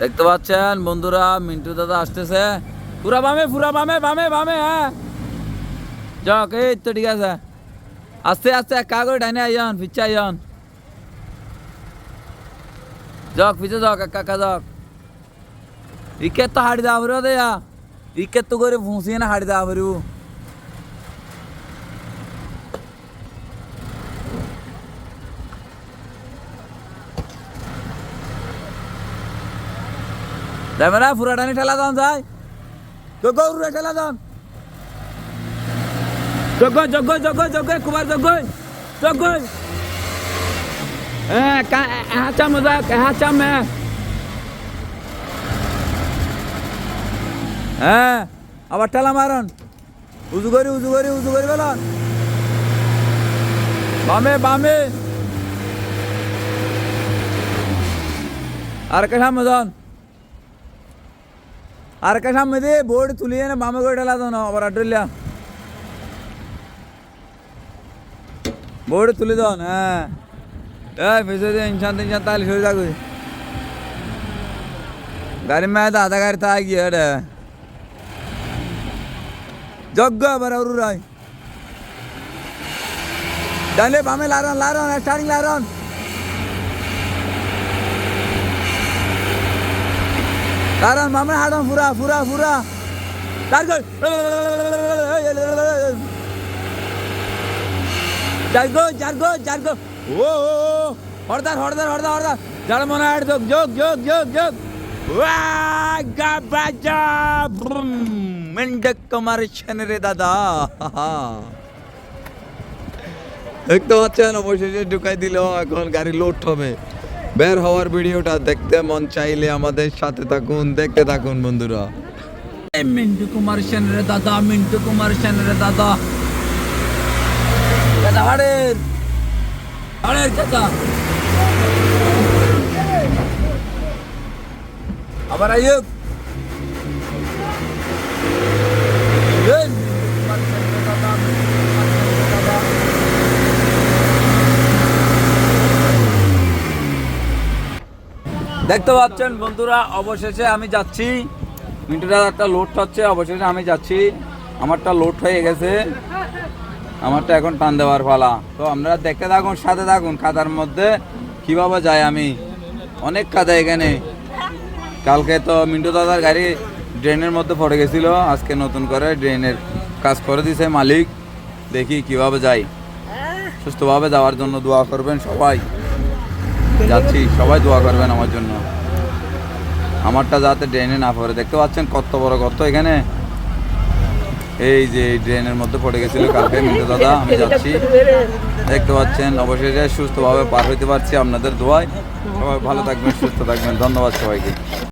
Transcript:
দেখতে পাচ্ছেন, বন্ধুরা, মিন্টু দাদা আসতেছে। পুরা বামে পুরা বামে বামে বামে হ্যাঁ। যাক, এই তো ঠিক আছে। আস্তে আস্তে করে ডাইনে আইয়ন পিচ্ছে আইয়ন। যাক যাক, একা একা যাক। ইকে তো হাড়ি ভরো দেয়া ইকে তো করে ফুঁসিয়ে না হাড়ি দেওয়া যাবে না ফুরাটানি ঠেলা দান যায়। যোগ্য উড়ে ঠেলা দান যোগ্য যোগ্য যোগ্য যোগ্য কুমার যোগ্য যোগ্য হ্যাঁ হাঁচা মজা হাঁচা মে। হ্যাঁ আবার ঠেলা মারন। উজু করি উজু করি উজু করি বলন। বামে বামে। আর কে সামনে যান আর কে সামনে দিয়ে বোর্ড তুলিয়ে না বামে করে ঠেলা দাও আবার আড্ডলিয়া বোর্ড তুলে দাও হ্যাঁ এই ফেসে দিয়ে ইনসান তিনসান তাহলে সরে যাবে গাড়ি কারণ মামরা হাডাম ফুরা ফুরা ফুরা। তারপর জারগো জারগো জারগো ও হরদার হরদার হরদার হরদার যার মনে হয় যোগ যোগ যোগ যোগ যোগ। মেন্ডক তোমার রে দাদা। দেখতে পাচ্ছেন, অবশেষে ঢুকাই দিল, এখন গাড়ি লোড হবে। বের হওয়ার ভিডিওটা দেখতে মন চাইলে আমাদের সাথে থাকুন, দেখতে থাকুন বন্ধুরা। মিন্টু কুমার সেন রে দাদা, মিন্টু কুমার সেন রে দাদা। আবার আইয়ুব এই মিন্টু কুমার সেন রে দাদা, মিন্টু কুমার সেন রে দাদা। দেখতে পাচ্ছেন বন্ধুরা, অবশেষে আমি যাচ্ছি। মিন্টুটা একটা লোড হচ্ছে অবশেষে আমি যাচ্ছি। আমারটা লোড হয়ে গেছে। আমারটা এখন টান দেওয়ার পালা। তো আমরা দেখতে থাকুন, সাথে থাকুন, খাতার মধ্যে কীভাবে যাই আমি। অনেক কাদা এখানে। কালকে তো মিন্টু দাদার গাড়ি ড্রেনের মধ্যে পড়ে গেছিল। আজকে নতুন করে ড্রেনের কাজ করে দিছে মালিক। দেখি কীভাবে যাই। সুস্থভাবে যাওয়ার জন্য দোয়া করবেন সবাই। যাচ্ছি সবাই দোয়া করবেন আমার জন্য। আমারটা যাতে ড্রেনে না পড়ে। দেখতে পাচ্ছেন কত বড় গর্ত এখানে? এই যে ড্রেনের মধ্যে পড়ে গেছিল কালকে মিন্টু দাদা, আমি যাচ্ছি। দেখতে পাচ্ছেন, অবশেষে সুস্থভাবে পার হইতে পারছি আপনাদের দোয়ায়। সবাই ভালো থাকবেন, সুস্থ থাকবেন। ধন্যবাদ সবাইকে।